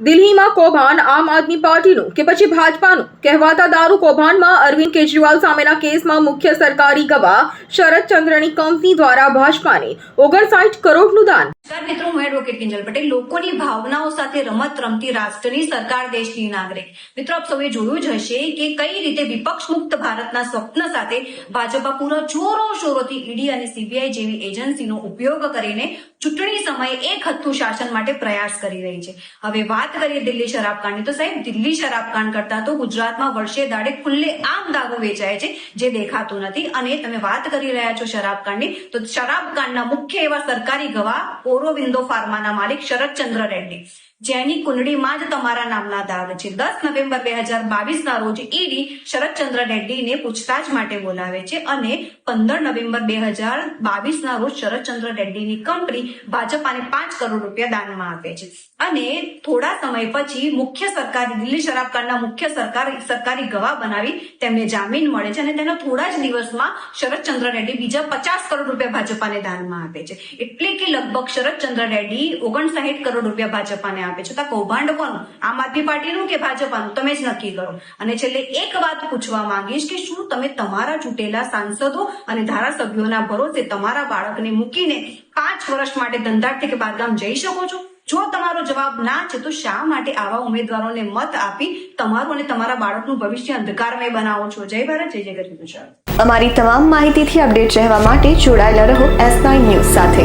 દિલ્હીમાં કૌભાંડ આમ આદમી પાર્ટીનું કે પછી ભાજપાનું? કહેવાતા દારૂ કૌભાંડમાં અરવિંદ કેજરીવાલ સામેના કેસમાં મુખ્ય સરકારી ગવાહ શરદચંદ્રની કંપની દ્વારા ભાજપાને ઓગણસાઠ કરોડનું દાન નમસ્કાર મિત્રો, હું એડવોકેટ કિંજલ પટેલ. લોકોની ભાવનાઓ સાથે રમત રમતી રાષ્ટ્રની સરકાર, દેશની નાગરિક. મિત્રો, આપ સૌએ જોયું જ હશે કે કઈ રીતે વિપક્ષ મુક્ત ભારતના સ્વપ્ન સાથે ભાજપા પૂરા જોરો શોરોથી ઈડી અને સીબીઆઈ જેવી એજન્સીનો ઉપયોગ કરીને ચૂંટણી સમયે એક હથ્થું શાસન માટે પ્રયાસ કરી રહી છે. હવે વાત કરીએ દિલ્હી શરાબકાંડની તો સાહેબ, દિલ્હી શરાબકાંડ કરતા તો ગુજરાતમાં વર્ષે દાડે ખુલ્લે આમ દારૂ વેચાય છે, જે દેખાતું નથી. અને તમે વાત કરી રહ્યા છો શરાબકાંડની તો શરાબકાંડના મુખ્ય એવા સરકારી ગવાહ ઓરોવિંદો ફાર્માના માલિક શરદચંદ્ર રેડ્ડી. જેની કુંડળીમાં જ તમારા નામના દાગ છે. દસ નવેમ્બર બે હજાર બાવીસના રોજ ઈડી શરદચંદ્ર રેડ્ડીને પૂછતાછ માટે બોલાવે છે અને પંદર નવેમ્બર બે હજાર બાવીસના રોજ શરદચંદ્ર રેડ્ડીની કંપની ભાજપાને પાંચ કરોડ રૂપિયા દાનમાં આપે છે. અને થોડા સમય પછી મુખ્ય સરકારી, દિલ્હી શરાબકાંડના મુખ્ય સરકારી સરકારી ગવાહ બનાવી તેમને જામીન મળે છે અને તેના થોડા જ દિવસમાં શરદચંદ્ર રેડ્ડી બીજા પચાસ કરોડ રૂપિયા ભાજપાને દાનમાં આપે છે. એટલે કે લગભગ શરદચંદ્ર રેડ્ડી ઓગણસાઠ કરોડ રૂપિયા ભાજપાને આપે છે. તો કૌભાંડ કોનું? આમ આદમી પાર્ટીનું કે ભાજપાનું? તમે જ નક્કી કરો. અને છેલ્લે એક વાત પૂછવા માંગીશ કે શું તમે તમારા ચૂંટેલા સાંસદો અને ધારાસભ્યોના ભરોસે તમારા બાળકને મૂકીને પાંચ વર્ષ માટે ધંધાર્થી કે બારગામ જઈ શકો છો? જો તમારો જવાબ ના છે, તો શા માટે આવા ઉમેદવારોને મત આપી તમારું અને તમારા બાળકનું ભવિષ્ય અંધકારમય બનાવો છો? જય ભારત, જય જય ગરીબ અમારી તમામ માહિતીથી અપડેટ રહેવા માટે જોડાયેલા રહો એસ નાઇન ન્યૂઝ સાથે.